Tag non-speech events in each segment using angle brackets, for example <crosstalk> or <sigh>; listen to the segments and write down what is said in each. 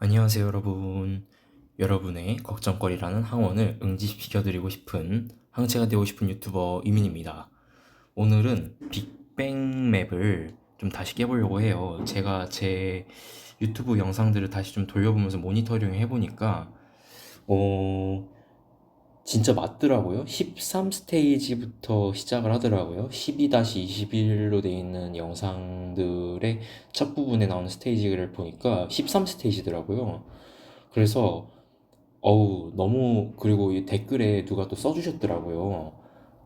안녕하세요, 여러분. 여러분의 걱정거리라는 항원을 응집시켜드리고 싶은 항체가 되고 싶은 유튜버 이민입니다. 오늘은 빅뱅 맵을 좀 다시 깨보려고 해요. 제가 제 유튜브 영상들을 다시 좀 돌려보면서 모니터링 해보니까, 어, 진짜 맞더라고요. 13스테이지부터 시작을 하더라고요. 12-21로 되어 있는 영상들의 첫 부분에 나오는 스테이지를 보니까 13스테이지더라고요. 그래서, 어우, 너무, 그리고 이 댓글에 누가 또 써주셨더라고요.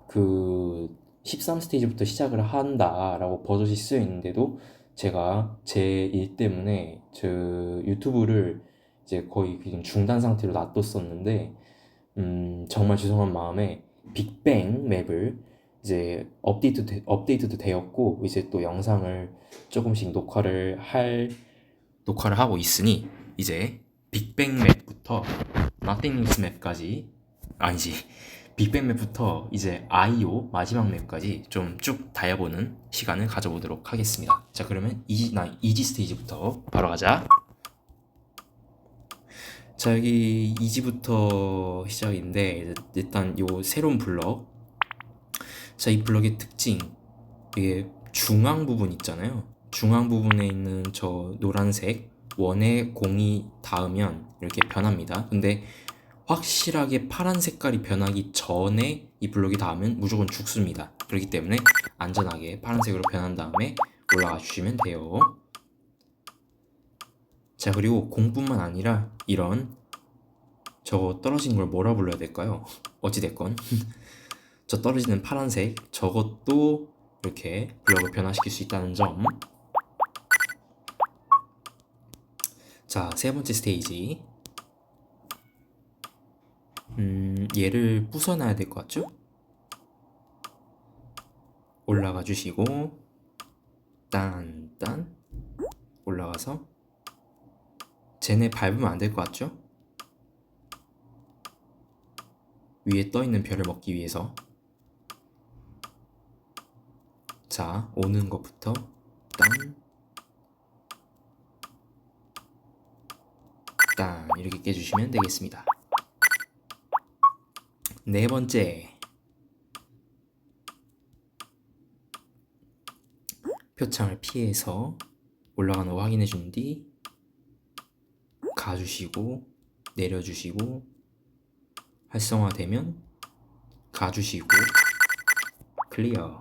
그, 13스테이지부터 시작을 한다라고 버젓이 쓰여 있는데도 제가 제 일 때문에 저 유튜브를 이제 거의 중단 상태로 놔뒀었는데, 음, 정말 죄송한 마음에 빅뱅 맵을 이제 업데이트 되- 업데이트도 되었고 이제 또 영상을 조금씩 녹화를 할 녹화를 하고 있으니 이제 빅뱅 맵부터 나띵닉스 맵까지 아니지 빅뱅 맵부터 이제 아이오 마지막 맵까지 좀 쭉 다해보는 시간을 가져보도록 하겠습니다. 자 그러면 이지 나 이지 스테이지부터 바로 가자. 자 여기 2지부터 시작인데 일단 요 새로운 블럭. 자 이 블럭의 특징. 이게 중앙 부분 있잖아요. 중앙 부분에 있는 저 노란색 원에 공이 닿으면 이렇게 변합니다. 근데 확실하게 파란 색깔이 변하기 전에 이 블럭이 닿으면 무조건 죽습니다. 그렇기 때문에 안전하게 파란색으로 변한 다음에 올라가 주시면 돼요 자 그리고 공뿐만 아니라 이런 저거 떨어지는 걸 뭐라 불러야 될까요? 어찌됐건 <laughs> 저 떨어지는 파란색 저것도 이렇게 블럭을 변화시킬 수 있다는 점. 자, 세 번째 스테이지. 음, 얘를 부숴놔야 될 것 같죠? 올라가 주시고, 딴딴, 올라가서, 쟤네 밟으면 안 될 것 같죠? 위에 떠 있는 별을 먹기 위해서 자 오는 것부터 딴, 딴 이렇게 깨주시면 되겠습니다. 네 번째 표창을 피해서 올라가는 거 확인해 준 뒤 가주시고 내려주시고 활성화되면 가주시고 클리어.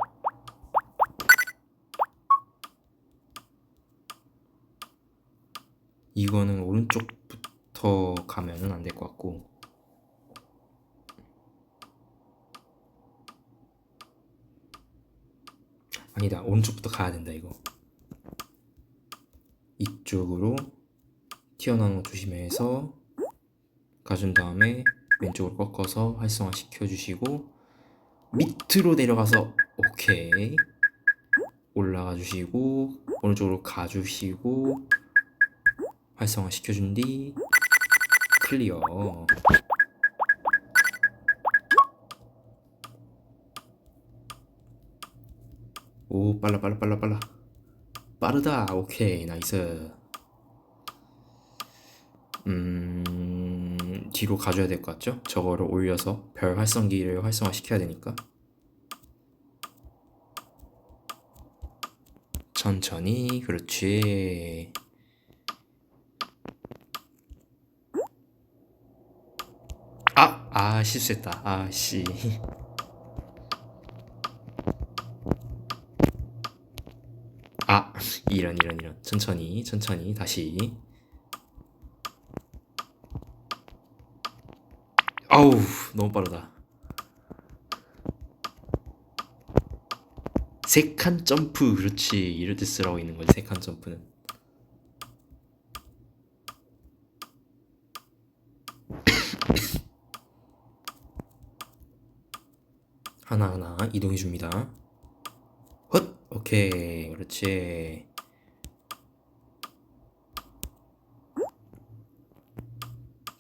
이거는 오른쪽부터 가면은 안 될 것 같고. 아니다 오른쪽부터 가야 된다 이거. 이쪽으로 튀어나오는 거 조심해서 가준 다음에 왼쪽으로 꺾어서 활성화 시켜주시고 밑으로 내려가서 오케이. 올라가 주시고 오른쪽으로 가주시고 활성화 시켜준 뒤 클리어. 오 빨라 빨라 빨라 빨라. 빠르다. 오케이. 나이스 음, 뒤로 가줘야 될 것 같죠? 저거를 올려서 별 활성기를 활성화 시켜야 되니까. 천천히, 그렇지. 아! 아, 실수했다. 아, 씨. <laughs> 아, 이런, 이런, 이런. 천천히, 천천히, 다시. 아우 너무 빠르다. 세칸 점프 그렇지. 이럴 때 쓰라고 있는 거지 세칸 점프는. <coughs> 하나하나 이동해 줍니다. 헛! 오케이 그렇지.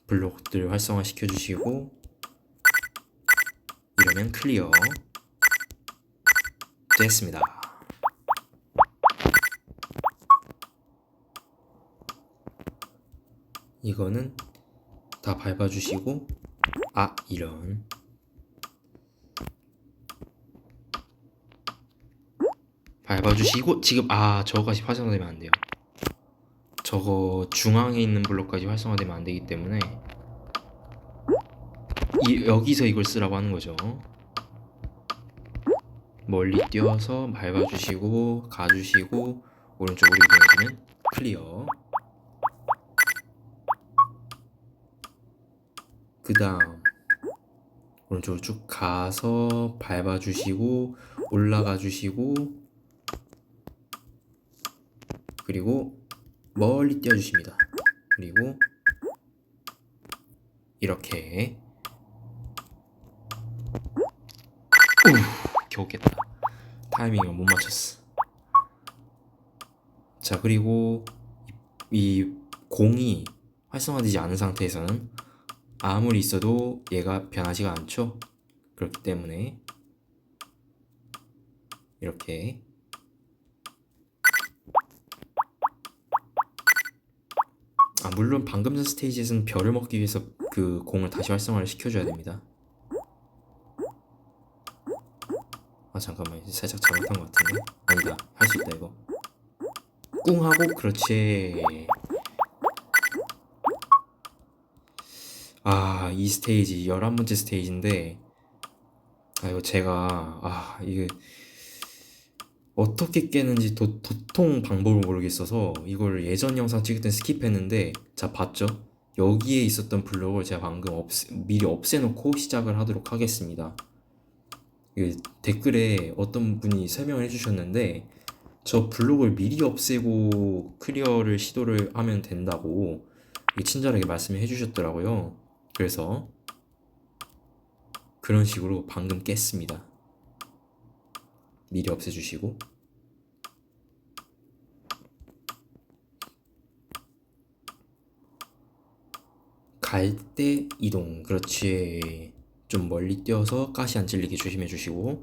블록들 활성화 시켜 주시고 이러면 클리어. 됐습니다. 이거는 다 밟아주시고 아 이런. 밟아주시고 지금 아 저거까지 활성화되면 안 돼요. 저거 중앙에 있는 블록까지 활성화되면 안 되기 때문에 이, 여기서 이걸 쓰라고 하는 거죠. 멀리 뛰어서 밟아주시고 가주시고 오른쪽으로 이동해주면 클리어. 그 다음 오른쪽으로 쭉 가서 밟아주시고 올라가 주시고 그리고 멀리 뛰어주십니다. 그리고 이렇게 겨우 깼다. 타이밍을 못 맞췄어. 자 그리고 이, 이 공이 활성화되지 않은 상태에서는 아무리 있어도 얘가 변하지가 않죠? 그렇기 때문에 이렇게 아 물론 방금 전 스테이지에서는 별을 먹기 위해서 그 공을 다시 활성화를 시켜줘야 됩니다 아 잠깐만. 살짝 잘못한 것 같은데? 아니다. 할 수 있다 이거. 꿍 하고? 그렇지. 아 이 스테이지. 11번째 스테이지인데 아 이거 제가 아 이게 어떻게 깨는지 도, 도통 방법을 모르겠어서 이걸 예전 영상 찍을 땐 스킵했는데 자 봤죠? 여기에 있었던 블록을 제가 방금 없애, 미리 없애놓고 시작을 하도록 하겠습니다. 이 댓글에 어떤 분이 설명을 해주셨는데 저 블록을 미리 없애고 클리어를 시도를 하면 된다고 친절하게 말씀해 주셨더라고요. 그래서 그런 식으로 방금 깼습니다. 미리 없애주시고. 갈때 이동 그렇지 좀 멀리 뛰어서 가시 안 찔리게 조심해 주시고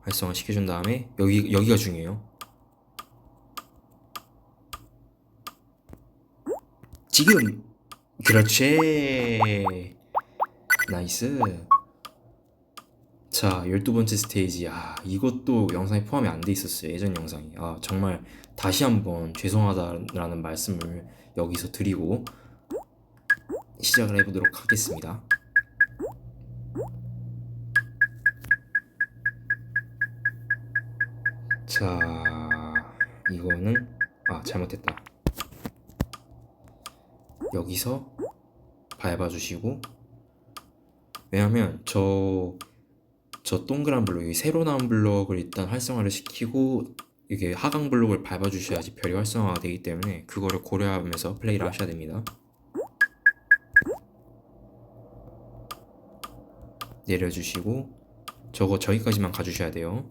활성화 시켜준 다음에 여기 여기가 중요해요 지금 그렇지 나이스 자, 12번째 스테이지. 아, 이것도 영상에 포함이 안 돼 있었어요. 예전 영상이. 아, 정말 다시 한번 죄송하다라는 말씀을 여기서 드리고 시작을 해보도록 하겠습니다. 자, 이거는 아, 잘못했다. 여기서 밟아주시고 왜냐면 저저 동그란 블록, 이 새로 나온 블록을 일단 활성화를 시키고 이게 하강 블록을 밟아주셔야지 별이 활성화가 되기 때문에 그거를 고려하면서 플레이를 하셔야 됩니다. 내려주시고 저거 저기까지만 가주셔야 돼요.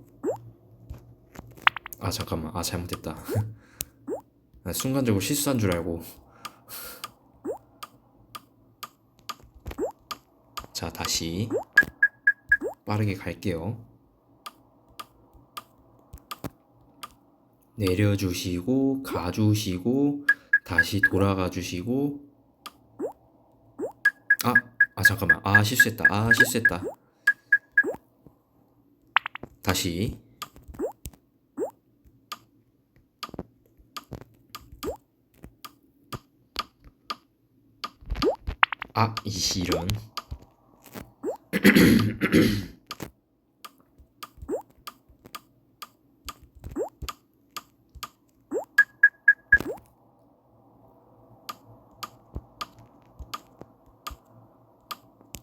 아 잠깐만, 아 잘못했다. <laughs> 나 순간적으로 실수한 줄 알고. 자 다시. 빠르게 갈게요. 내려주시고 가주시고 다시 돌아가 주시고. 아, 아 잠깐만. 아 실수했다. 아 실수했다. 다시 아 이런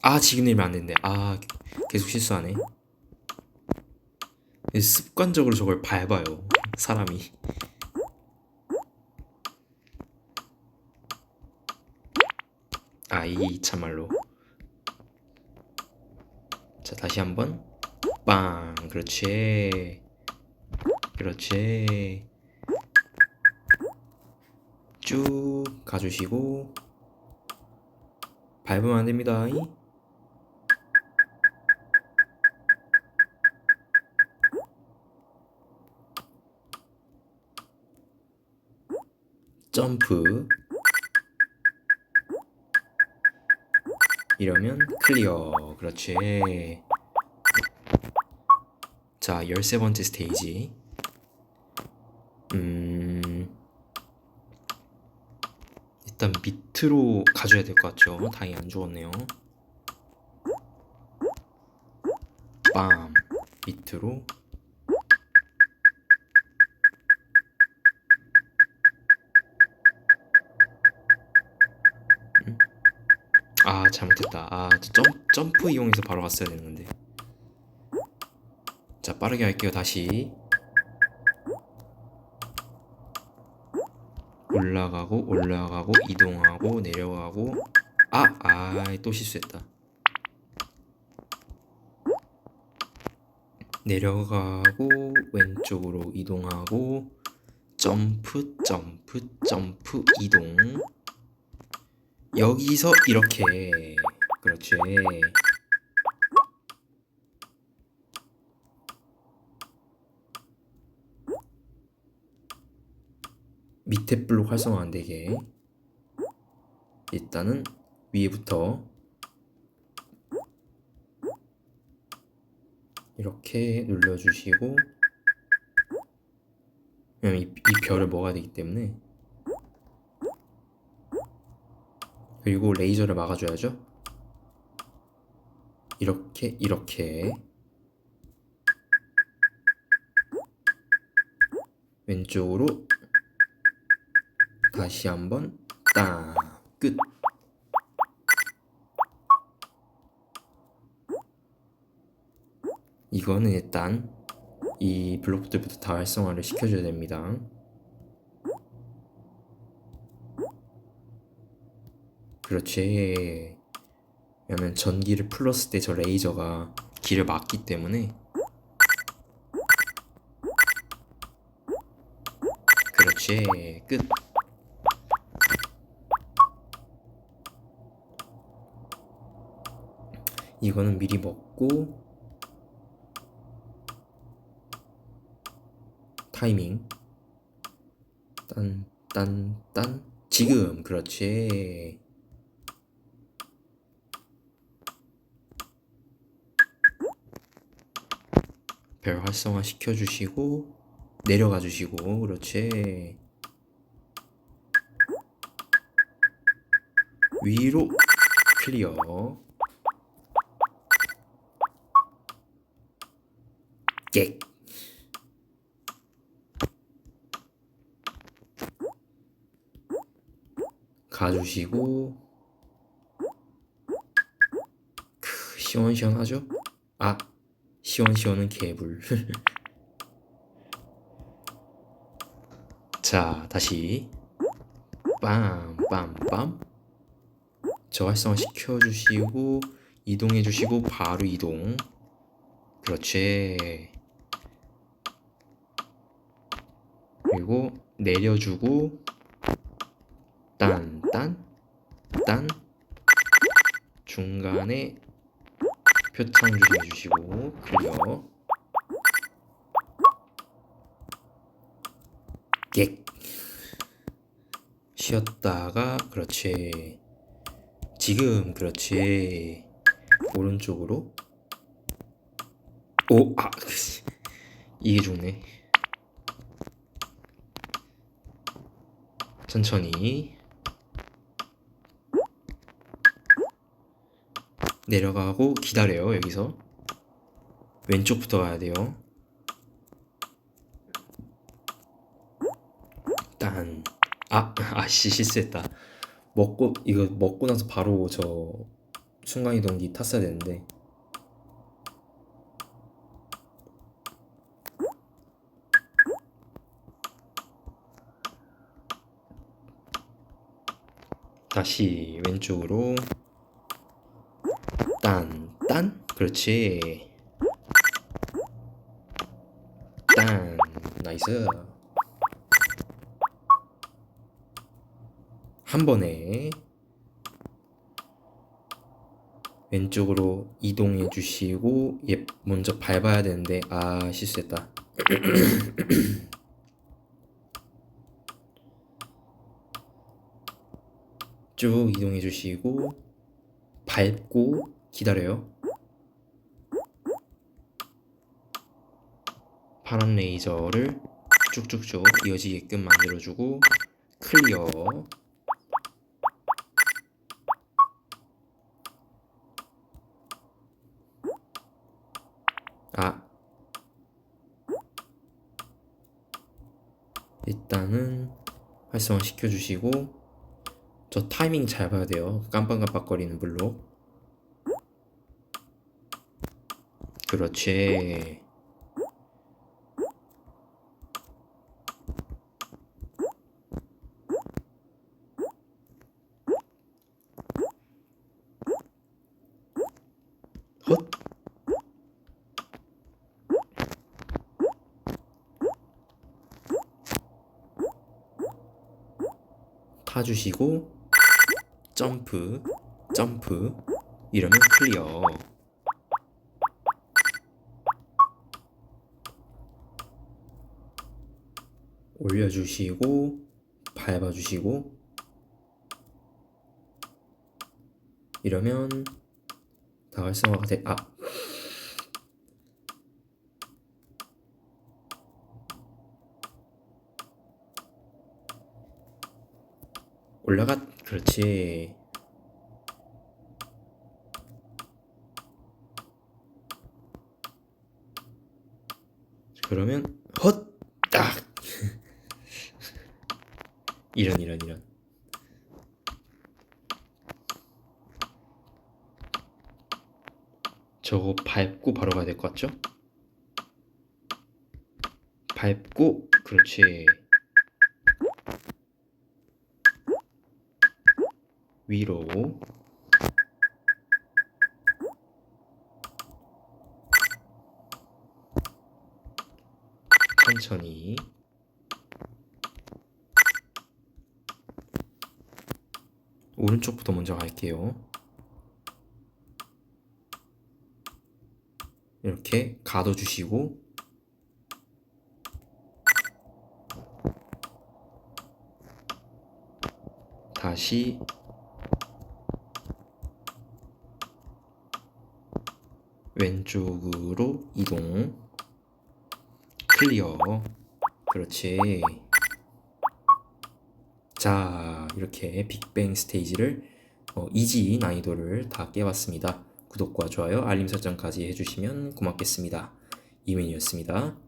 아 지금 내면 안 된대. 아 계속 실수하네. 습관적으로 저걸 밟아요 사람이 아이 참말로. 자 다시 한번. 빵. 그렇지. 그렇지. 쭉 가주시고. 밟으면 안 됩니다. 점프 이러면 클리어. 그렇지. 자, 열세 번째 스테이지. 음, 일단 밑으로 가줘야 될 것 같죠? 다행히 안 죽었네요. 빰. 밑으로. 아, 잘못했다. 아, 저 점, 점프 이용해서 바로 갔어야 되는데. 자, 빠르게 할게요, 다시. 올라가고, 올라가고, 이동하고, 내려가고. 아, 아, 또 실수했다. 내려가고, 왼쪽으로 이동하고, 점프, 점프, 점프, 이동. 여기서 이렇게. 그렇지. 밑에 블록 활성화 안 되게 일단은 위에부터 이렇게 눌러주시고 이, 이 별을 먹어야 되기 때문에 그리고 레이저를 막아줘야죠 이렇게 이렇게 왼쪽으로 다시 한번 딱 끝. 이거는 일단 이 블록들부터 다 활성화를 시켜줘야 됩니다. 그렇지. 왜냐면 전기를 풀었을 때 저 레이저가 길을 막기 때문에 그렇지. 끝. 이거는 미리 먹고 타이밍 딴 딴 딴 지금 그렇지 별 활성화 시켜주시고 내려가 주시고 그렇지. 위로 클리어. 객. 가주시고 크, 시원시원하죠? 아 시원시원은 개불. <laughs> 자 다시. 빰빰빰. 저 활성화 시켜주시고 이동해주시고 바로 이동. 그렇지. 그리고 내려주고 딴딴 딴. 중간에 표창 주시고 클리어. 객. 쉬었다가 그렇지. 지금 그렇지. 오른쪽으로. 오 아 <laughs> 이게 좋네. 천천히 내려가고 기다려요 여기서. 왼쪽부터 가야 돼요. 딴 아, <laughs> 아씨 실수했다. 먹고 이거 먹고 나서 바로 저 순간이동기 탔어야 되는데. 다시 왼쪽으로 딴, 딴? 그렇지. 딴, 나이스. 한 번에 왼쪽으로 이동해 주시고 예, 먼저 밟아야 되는데 아 실수했다. <clears throat> 쭉 이동해 주시고 밟고 기다려요. 파란 레이저를 쭉쭉쭉 이어지게끔 만들어주고 클리어. 아. 일단은 활성화 시켜주시고 저 타이밍 잘 봐야 돼요. 깜빡깜빡거리는 블록 그렇지. 헛. 타주시고 점프 점프. 이러면 클리어 올려주시고 밟아주시고. 이러면 다 활성화가 돼. 아. 올라가 그렇지. 그러면 헛딱 이런 이런 이런. 저거 밟고 바로 가야 될 것 같죠? 밟고 그렇지. 위로. 천천히 오른쪽부터 먼저 갈게요. 이렇게 가둬주시고. 다시. 왼쪽으로 이동. 클리어. 그렇지 자 이렇게 빅뱅 스테이지를 어, 이지 난이도를 다 깨봤습니다. 구독과 좋아요 알림 설정까지 해주시면 고맙겠습니다. 이민이었습니다